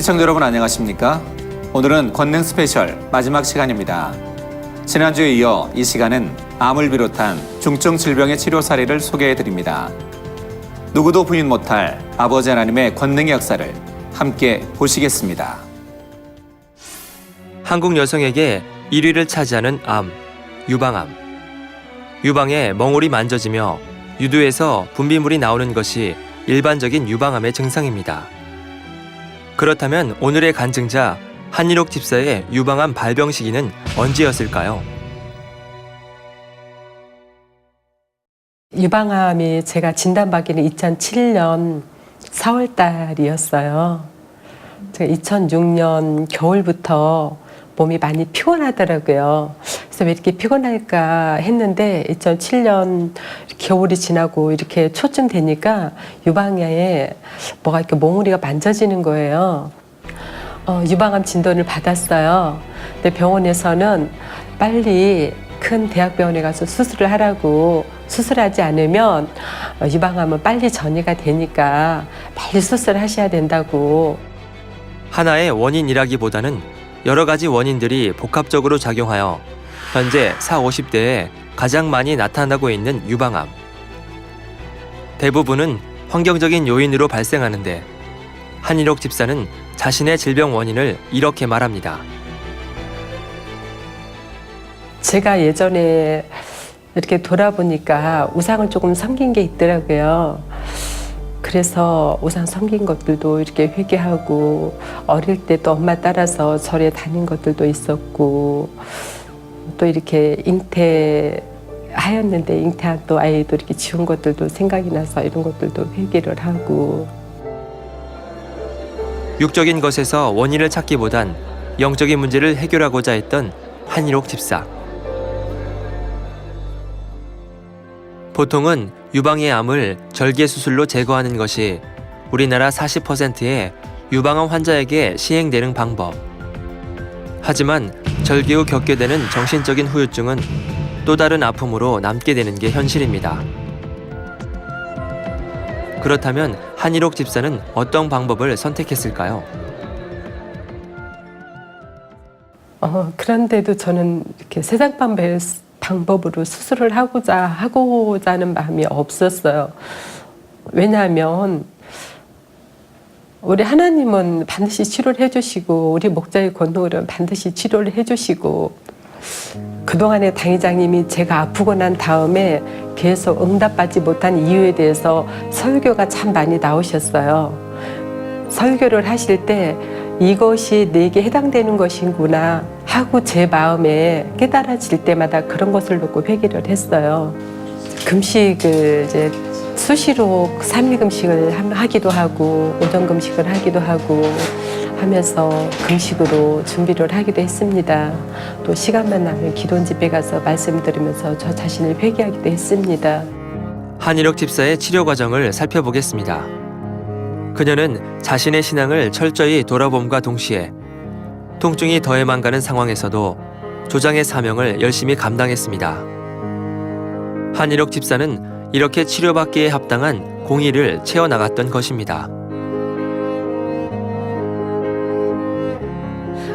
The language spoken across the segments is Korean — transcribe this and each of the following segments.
시청자 여러분 안녕하십니까? 오늘은 권능 스페셜 마지막 시간입니다. 지난주에 이어 이 시간은 암을 비롯한 중증 질병의 치료 사례를 소개해 드립니다. 누구도 부인 못할 아버지 하나님의 권능의 역사를 함께 보시겠습니다. 한국 여성에게 1위를 차지하는 암, 유방암. 유방에 멍울이 만져지며 유두에서 분비물이 나오는 것이 일반적인 유방암의 증상입니다. 그렇다면 오늘의 간증자 한일옥 집사의 유방암 발병 시기는 언제였을까요? 유방암이 제가 진단받기는 2007년 4월 달이었어요. 제가 2006년 겨울부터 몸이 많이 피곤하더라고요. 그래서 왜 이렇게 피곤할까 했는데 2007년 겨울이 지나고 이렇게 초쯤 되니까 유방에 뭐가 이렇게 몽우리가 만져지는 거예요. 어, 유방암 진단을 받았어요. 근데 병원에서는 빨리 큰 대학병원에 가서 수술을 하라고 수술하지 않으면 어, 유방암은 빨리 전이가 되니까 빨리 수술하셔야 된다고 하나의 원인이라기보다는 여러 가지 원인들이 복합적으로 작용하여 현재 4, 50대에 가장 많이 나타나고 있는 유방암. 대부분은 환경적인 요인으로 발생하는데 한일옥 집사는 자신의 질병 원인을 이렇게 말합니다. 제가 예전에 이렇게 돌아보니까 우상을 조금 섬긴 게 있더라고요. 그래서 우상 섬긴 것들도 이렇게 회개하고 어릴 때 또 엄마 따라서 절에 다닌 것들도 있었고 또 이렇게 잉태하였는데 잉태한 또 아이도 이렇게 지운 것들도 생각이 나서 이런 것들도 회개를 하고 육적인 것에서 원인을 찾기보단 영적인 문제를 해결하고자 했던 한일옥 집사. 보통은 유방의 암을 절개 수술로 제거하는 것이 우리나라 40%의 유방암 환자에게 시행되는 방법. 하지만 절개 후 겪게 되는 정신적인 후유증은 또 다른 아픔으로 남게 되는 게 현실입니다. 그렇다면 한일옥 집사는 어떤 방법을 선택했을까요? 어, 그런데도 저는 이렇게 세상 방법을 방법으로 수술을 하고자 하고자 하는 마음이 없었어요. 왜냐하면 우리 하나님은 반드시 치료를 해주시고 우리 목자의 권능으로는 반드시 치료를 해주시고 그동안에 당회장님이 제가 아프고 난 다음에 계속 응답받지 못한 이유에 대해서 설교가 참 많이 나오셨어요. 설교를 하실 때 이것이 내게 해당되는 것이구나 하고 제 마음에 깨달아질 때마다 그런 것을 놓고 회개를 했어요. 금식을 이제 수시로 삼일 금식을 함- 하기도 하고 오전 금식을 하기도 하고 하면서 금식으로 준비를 하기도 했습니다. 또 시간만 나면 기도 집에 가서 말씀 들으면서 저 자신을 회개하기도 했습니다. 한일옥 집사의 치료 과정을 살펴보겠습니다. 그녀는 자신의 신앙을 철저히 돌아봄과 동시에 통증이 더해만 가는 상황에서도 조장의 사명을 열심히 감당했습니다. 한일옥 집사는 이렇게 치료받기에 합당한 공의를 채워나갔던 것입니다.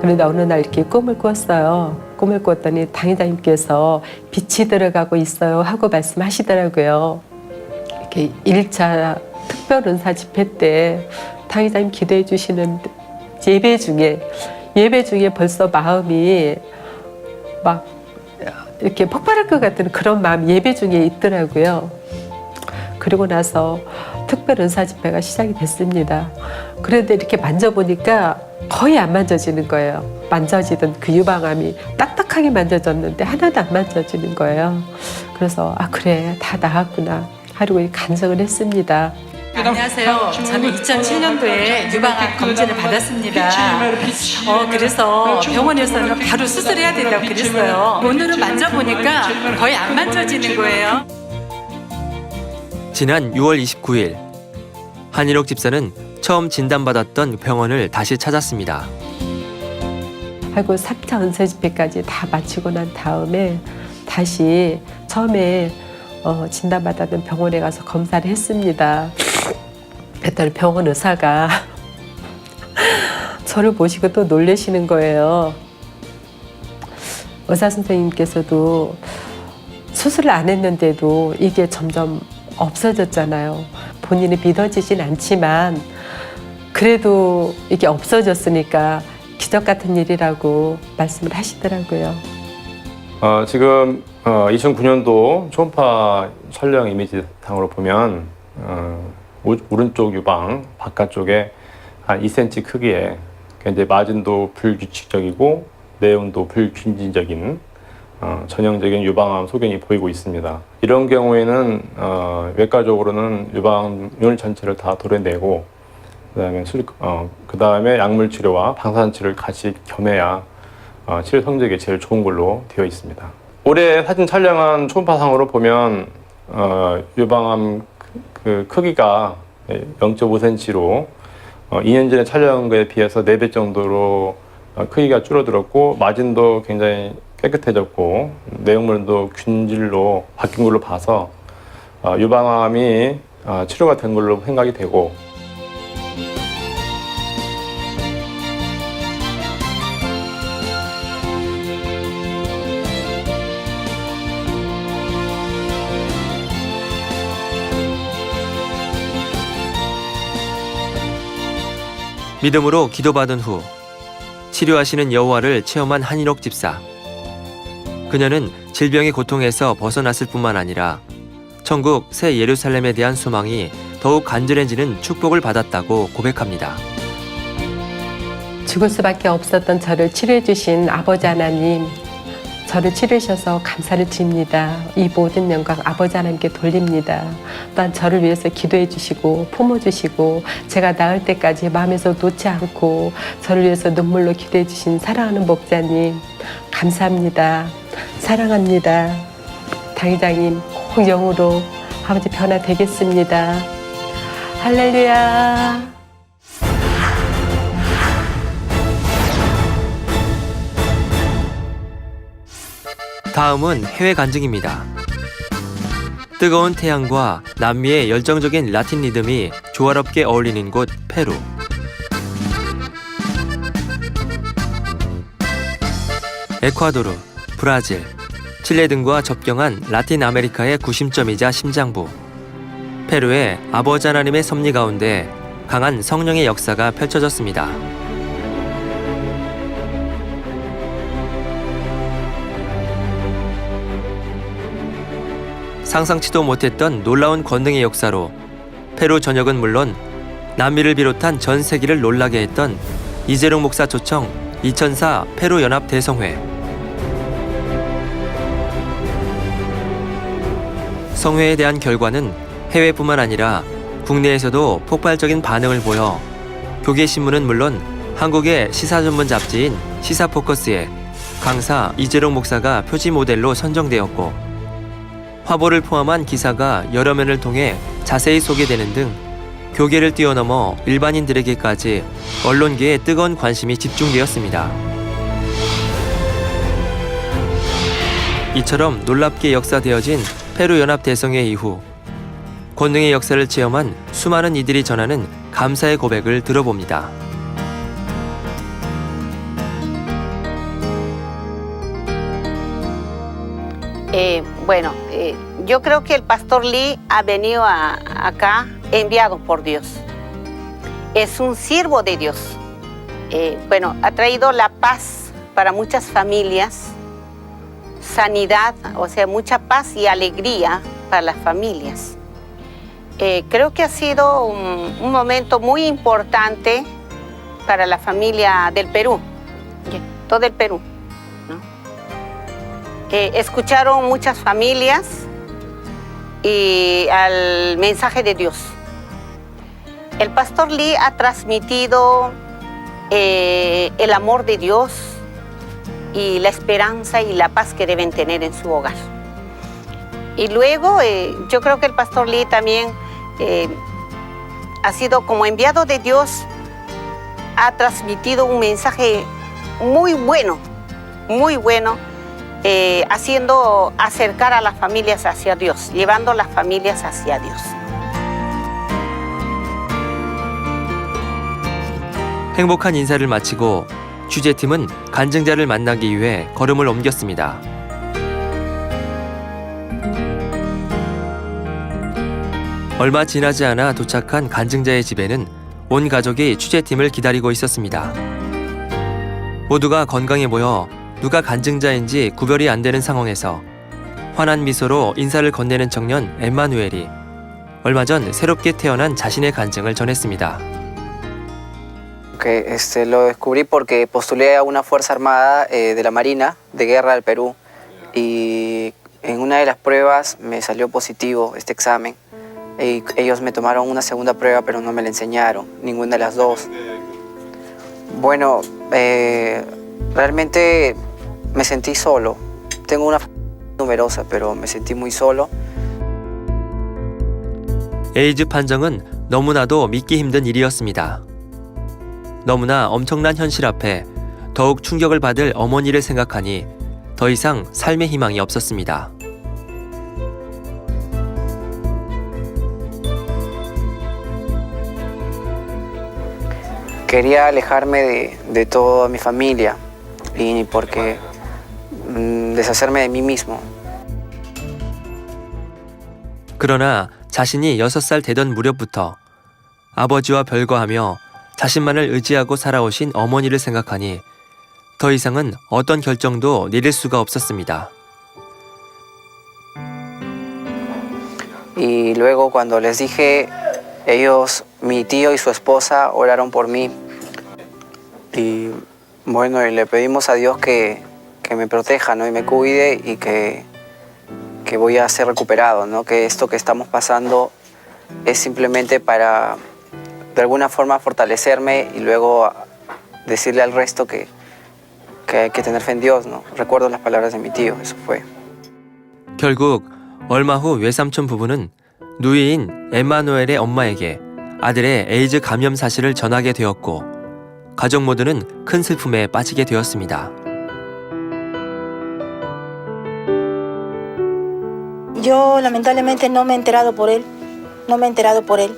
그런데 어느 날 이렇게 꿈을 꿨어요. 꿈을 꿨더니 당회장님께서 빛이 들어가고 있어요 하고 말씀하시더라고요. 이렇게 1차 특별 은사 집회 때 당회장님 기도해 주시는 예배 중에 예배 중에 벌써 마음이 막 이렇게 폭발할 것 같은 그런 마음 예배 중에 있더라고요. 그리고 나서 특별 은사 집회가 시작이 됐습니다. 그런데 이렇게 만져보니까 거의 안 만져지는 거예요. 만져지던 그 유방암이 딱딱하게 만져졌는데 하나도 안 만져지는 거예요. 그래서 아 그래 다 나았구나 하루고 간증을 했습니다. 안녕하세요. 저는 2007년도에 유방암 검진을 받았습니다. 어, 그래서 병원에서는 바로 수술해야 된다고 그랬어요. 오늘은 만져보니까 거의 안 만져지는 거예요. 지난 6월 29일 한일옥 집사는 처음 진단받았던 병원을 다시 찾았습니다. 하고 3차 은사 집회까지 다 마치고 난 다음에 다시 처음에 어, 진단받았던 병원에 가서 검사를 했습니다. 그랬더니 병원 의사가 저를 보시고 또 놀라시는 거예요. 의사 선생님께서도 수술을 안 했는데도 이게 점점 없어졌잖아요. 본인이 믿어지진 않지만 그래도 이게 없어졌으니까 기적 같은 일이라고 말씀을 하시더라고요. 어, 지금 어, 2009년도 초음파 촬영 이미지 상으로 보면 어, 오, 오른쪽 유방 바깥쪽에 한 2cm 크기의 굉장히 마진도 불규칙적이고 내용도 불균진적인 어, 전형적인 유방암 소견이 보이고 있습니다. 이런 경우에는 어, 외과적으로는 유방률 전체를 다 도려내고 그다음에 술, 어, 그다음에 약물 치료와 방사선 치료를 같이 겸해야 어, 치료 성적이 제일 좋은 걸로 되어 있습니다. 올해 사진 촬영한 초음파상으로 보면 어, 유방암 그, 그 크기가 0.5cm로 어, 2년 전에 촬영한 거에 비해서 4배 정도로 어, 크기가 줄어들었고 마진도 굉장히 깨끗해졌고 내용물도 균질로 바뀐 걸로 봐서 어, 유방암이 어, 치료가 된 걸로 생각이 되고 믿음으로 기도받은 후 치료하시는 여호와를 체험한 한인옥 집사. 그녀는 질병의 고통에서 벗어났을 뿐만 아니라 천국 새 예루살렘에 대한 소망이 더욱 간절해지는 축복을 받았다고 고백합니다. 죽을 수밖에 없었던 저를 치료해 주신 아버지 하나님, 저를 치료하셔서 감사를 드립니다. 이 모든 영광 아버지 하나님께 돌립니다. 또한 저를 위해서 기도해 주시고 품어 주시고 제가 나을 때까지 마음에서 놓지 않고 저를 위해서 눈물로 기도해 주신 사랑하는 목자님 감사합니다. 사랑합니다. 당회장님 꼭 영으로 아버지 변화되겠습니다. 할렐루야. 다음은 해외 간증입니다. 뜨거운 태양과 남미의 열정적인 라틴 리듬이 조화롭게 어울리는 곳 페루. 에콰도르, 브라질, 칠레 등과 접경한 라틴 아메리카의 구심점이자 심장부. 페루의 아버지 하나님의 섭리 가운데 강한 성령의 역사가 펼쳐졌습니다. 상상치도 못했던 놀라운 권능의 역사로 페루 전역은 물론 남미를 비롯한 전 세계를 놀라게 했던 이재룡 목사 초청 2004 페루 연합 대성회. 성회에 대한 결과는 해외뿐만 아니라 국내에서도 폭발적인 반응을 보여 교계 신문은 물론 한국의 시사 전문 잡지인 시사포커스에 강사 이재룡 목사가 표지 모델로 선정되었고 화보를 포함한 기사가 여러 면을 통해 자세히 소개되는 등 교계를 뛰어넘어 일반인들에게까지 언론계에 뜨거운 관심이 집중되었습니다. 이처럼 놀랍게 역사되어진 페루 연합 대성회 이후 권능의 역사를 체험한 수많은 이들이 전하는 감사의 고백을 들어봅니다. Eh, bueno, eh, yo creo que el pastor Lee ha venido a- acá enviado por Dios. Es un siervo de Dios. Eh, bueno, ha traído la paz para muchas familias, sanidad, o sea, mucha paz y alegría para las familias. Creo que ha sido un, un momento muy importante para la familia del Perú, todo el Perú. Eh, escucharon muchas familias y al mensaje de Dios. El pastor Lee ha transmitido eh, el amor de Dios y la esperanza y la paz que deben tener en su hogar. Y luego eh, yo creo que el pastor Lee también eh, ha sido como enviado de Dios, ha transmitido un mensaje muy bueno, muy bueno eh, haciendo acercar a las familias hacia Dios, llevando las familias hacia Dios. 행복한 인사를 마치고 취재팀은 간증자를 만나기 위해 걸음을 옮겼습니다. 얼마 지나지 않아 도착한 간증자의 집에는 온 가족이 취재팀을 기다리고 있었습니다. 모두가 건강해 보여 누가 간증자인지 구별이 안 되는 상황에서 환한 미소로 인사를 건네는 청년 엠마누엘이 얼마 전 새롭게 태어난 자신의 간증을 전했습니다. Que este, lo descubrí porque postulé a una Fuerza Armada eh, de la Marina de Guerra del Perú y en una de las pruebas me salió positivo este examen. Y ellos me tomaron una segunda prueba pero no me la enseñaron, ninguna de las dos. Bueno, eh, realmente me sentí solo. Tengo una familia numerosa pero me sentí muy solo. 에이즈 판정은 너무나도 믿기 힘든 일이었습니다. 너무나 엄청난 현실 앞에 더욱 충격을 받을 어머니를 생각하니 더 이상 삶의 희망이 없었습니다. Quería alejarme de, de toda mi familia y porque mm, deshacerme de mí mismo. 그러나 자신이 6살 되던 무렵부터 아버지와 별거하며 자신만을 의지하고 살아오신 어머니를 생각하니 더 이상은 어떤 결정도 내릴 수가 없었습니다. Y luego cuando les dije, ellos, mi tío y su esposa oraron por mí. Y bueno, y le pedimos a Dios que, que me proteja ¿no? y me cuide y que, que voy a ser recuperado, ¿no? que esto que estamos pasando es simplemente para de alguna forma fortalecerme y luego decirle al resto que, que hay que tener fe en Dios. ¿no? Recuerdo las palabras de mi tío, eso fue. 결국 얼마 후 외삼촌 부부는 누이인 에마누엘의 엄마에게 아들의 에이즈 감염 사실을 전하게 되었고 가족 모두는 큰 슬픔에 빠지게 되었습니다. Yo lamentablemente no me he enterado por él, no me he enterado por él.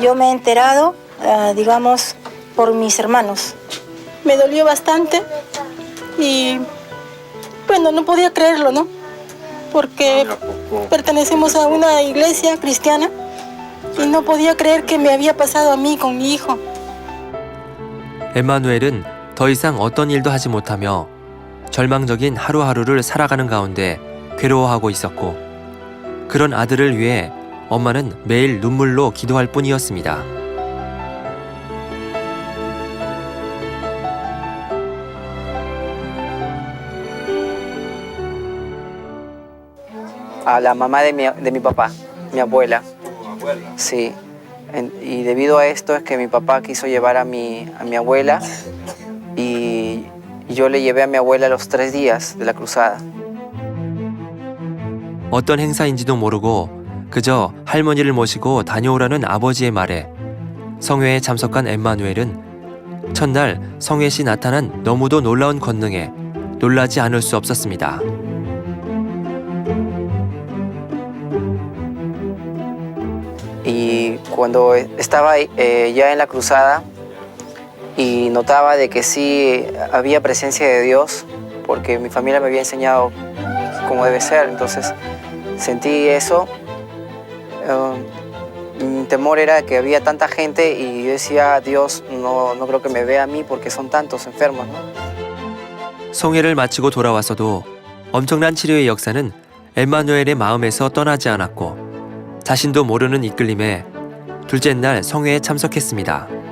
Yo me he enterado, ah, digamos, por mis hermanos. Me dolió bastante y, bueno, no podía creerlo, ¿no? Porque pertenecemos a una iglesia cristiana y no podía creer que me había pasado a mí con mi hijo. 에마누엘은 더 이상 어떤 일도 하지 못하며 절망적인 하루하루를 살아가는 가운데 괴로워하고 있었고 그런 아들을 위해 엄마는 매일 눈물로 기도할 뿐이었습니다. a la mamá de mi, de mi papá, mi abuela. Sí. En- y debido a esto es que mi papá quiso llevar a mi, a mi abuela y yo le llevé a mi abuela los tres días de la cruzada. 어떤 행사인지도 모르고 그저 할머니를 모시고 다녀오라는 아버지의 말에 성회에 참석한 엠마누엘은 첫날 성회 시 나타난 너무도 놀라운 권능에 놀라지 않을 수 없었습니다. Y cuando estaba eh, ya en la cruzada y notaba de que sí había presencia de Dios, porque mi familia me había enseñado cómo debe ser, entonces sentí eso. Eh, mi temor era que había tanta gente y yo decía, Dios, no, no creo que me vea a mí porque son tantos enfermos, ¿no? 성회를 마치고 돌아와서도 엄청난 치료의 역사는 엠마누엘의 마음에서 떠나지 않았고 자신도 모르는 이끌림에 둘째 날 성회에 참석했습니다.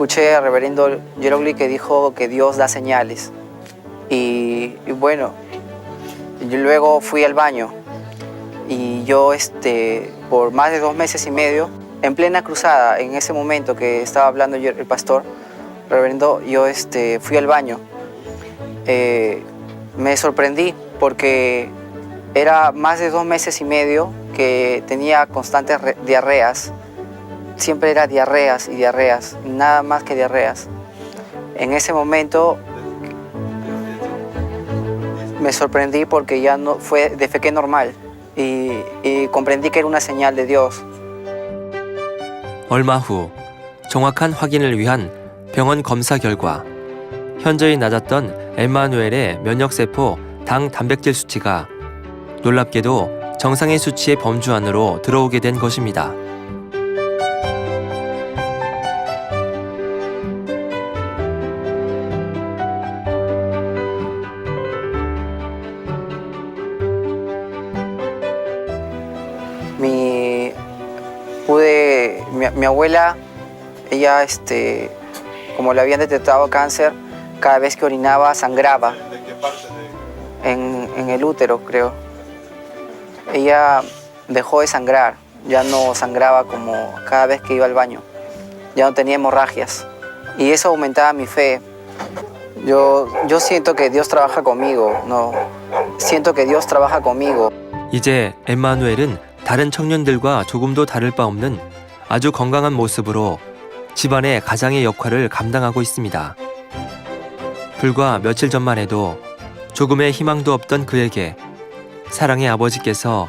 Escuché al reverendo Jerogli que dijo que Dios da señales. Y, bueno, yo luego fui al baño y yo este, por más de dos meses y medio, en plena cruzada, en ese momento que estaba hablando el pastor, reverendo, yo este, fui al baño. Eh, me sorprendí porque era más de dos meses y medio que tenía constantes re- diarreas siempre era diarreas y diarreas, nada más que diarreas. En ese momento me sorprendí porque ya no fue defequé normal y, y comprendí que era una señal de Dios. 얼마 후 정확한 확인을 위한 병원 검사 결과 현저히 낮았던 엠마누엘의 면역세포 당 단백질 수치가 놀랍게도 정상의 수치의 범주 안으로 들어오게 된 것입니다. abuela, ella, este, como le habían detectado cáncer, cada vez que orinaba sangraba. En, en el útero, creo. Ella dejó de sangrar, ya no sangraba como cada vez que iba al baño, ya no tenía hemorragias. Y eso aumentaba mi fe. Yo, yo siento que Dios trabaja conmigo, no, siento que Dios trabaja conmigo. 이제 엠마누엘은 다른 청년들과 조금도 다를 바 없는 아주 건강한 모습으로 집안의 가장의 역할을 감당하고 있습니다. 불과 며칠 전만 해도 조금의 희망도 없던 그에게 사랑의 아버지께서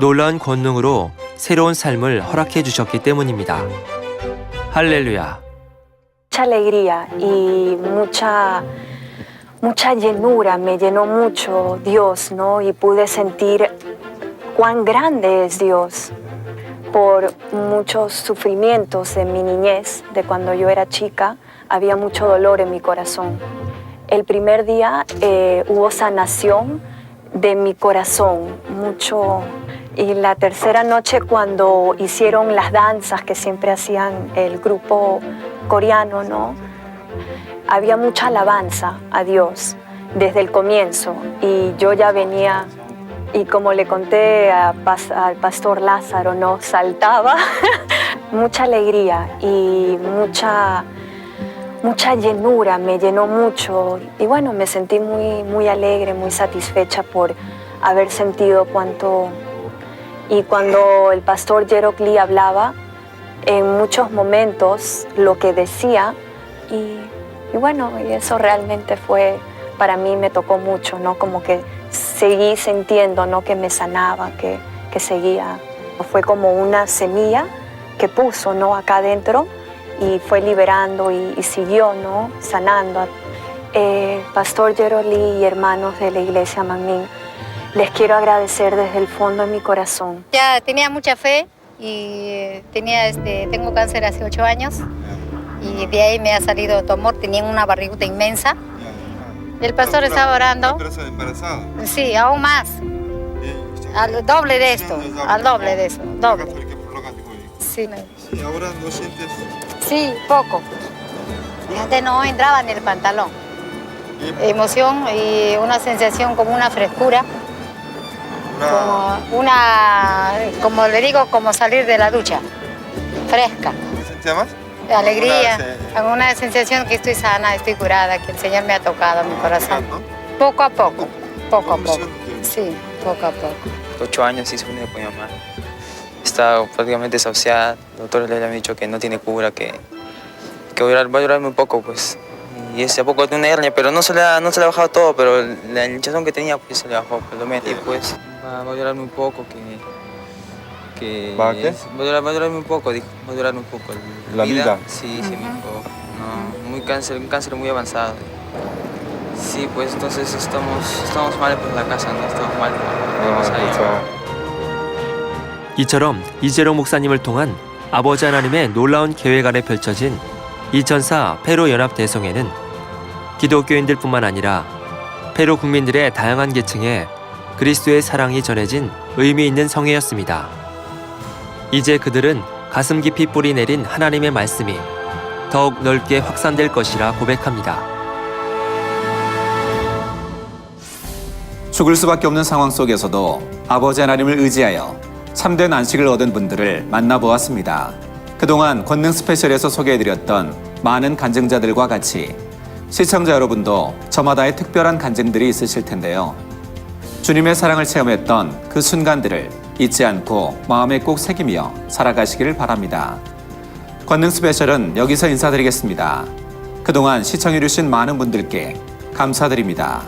놀라운 권능으로 새로운 삶을 허락해 주셨기 때문입니다. 할렐루야. alegría y mucha, mucha llenura, me llenó mucho Dios, ¿no? Y pude sentir cuán grande es Dios por muchos sufrimientos de mi niñez, de cuando yo era chica, había mucho dolor en mi corazón. El primer día eh, hubo sanación de mi corazón, mucho. Y la tercera noche cuando hicieron las danzas que siempre hacían el grupo coreano, ¿no? Había mucha alabanza a Dios desde el comienzo y yo ya venía y como le conté al pastor Lázaro, ¿no? Saltaba, mucha alegría y mucha, mucha llenura, me llenó mucho y bueno, me sentí muy, muy alegre, muy satisfecha por haber sentido cuánto... Y cuando el pastor Jerok Lee hablaba, en muchos momentos lo que decía y, y bueno, y eso realmente fue, para mí me tocó mucho, ¿no? Como que seguí sintiendo, ¿no? Que me sanaba, que, que seguía. Fue como una semilla que puso, ¿no? Acá adentro y fue liberando y, y siguió, ¿no? Sanando. Eh, Pastor Jeroli y hermanos de la iglesia Magnin, les quiero agradecer desde el fondo de mi corazón. Ya tenía mucha fe y eh, tenía este, tengo cáncer hace ocho años y de ahí me ha salido tumor, tenía una barriguta inmensa. El pastor estaba orando. embarazada? Sí, aún más, al doble de esto, al doble de eso, doble. Sí, Sí, ahora no sientes. sí, poco. Antes no entraba en el pantalón. Emoción y una sensación como una frescura, como una, como le digo, como salir de la ducha, fresca. ¿Qué sentías más? alegría, Una se- alguna sensación que estoy sana, estoy curada, que el Señor me ha tocado mi corazón. Poco a poco, poco a poco. Sí, poco a poco. ocho años y se une con mi mamá. Está prácticamente desahuciada. Los doctores le han dicho que no tiene cura, que, que va, a durar, va a durar muy poco, pues. Y ese poco tiene una hernia, pero no se, le ha, no se le ha bajado todo, pero la hinchazón que tenía pues se le bajó por lo menos. Y pues va, va a durar muy poco, que... que ¿Va a qué? Va a, durar, va a durar muy poco, dijo. Va a durar muy poco. ¿La vida? Sí, sí, me dijo. No, muy cáncer, un cáncer muy avanzado. Sí, pues entonces estamos, estamos mal por la casa, no estamos mal. Vamos a ir. 이처럼 이재롱 목사님을 통한 아버지 하나님의 놀라운 계획 아래 펼쳐진 2004 페루 연합 대성회는 기독교인들뿐만 아니라 페루 국민들의 다양한 계층에 그리스도의 사랑이 전해진 의미 있는 성회였습니다. 이제 그들은 가슴 깊이 뿌리 내린 하나님의 말씀이 더욱 넓게 확산될 것이라 고백합니다. 죽을 수밖에 없는 상황 속에서도 아버지 하나님을 의지하여 참된 안식을 얻은 분들을 만나보았습니다. 그동안 권능 스페셜에서 소개해드렸던 많은 간증자들과 같이 시청자 여러분도 저마다의 특별한 간증들이 있으실 텐데요. 주님의 사랑을 체험했던 그 순간들을 잊지 않고 마음에 꼭 새기며 살아가시기를 바랍니다. 권능 스페셜은 여기서 인사드리겠습니다. 그동안 시청해주신 많은 분들께 감사드립니다.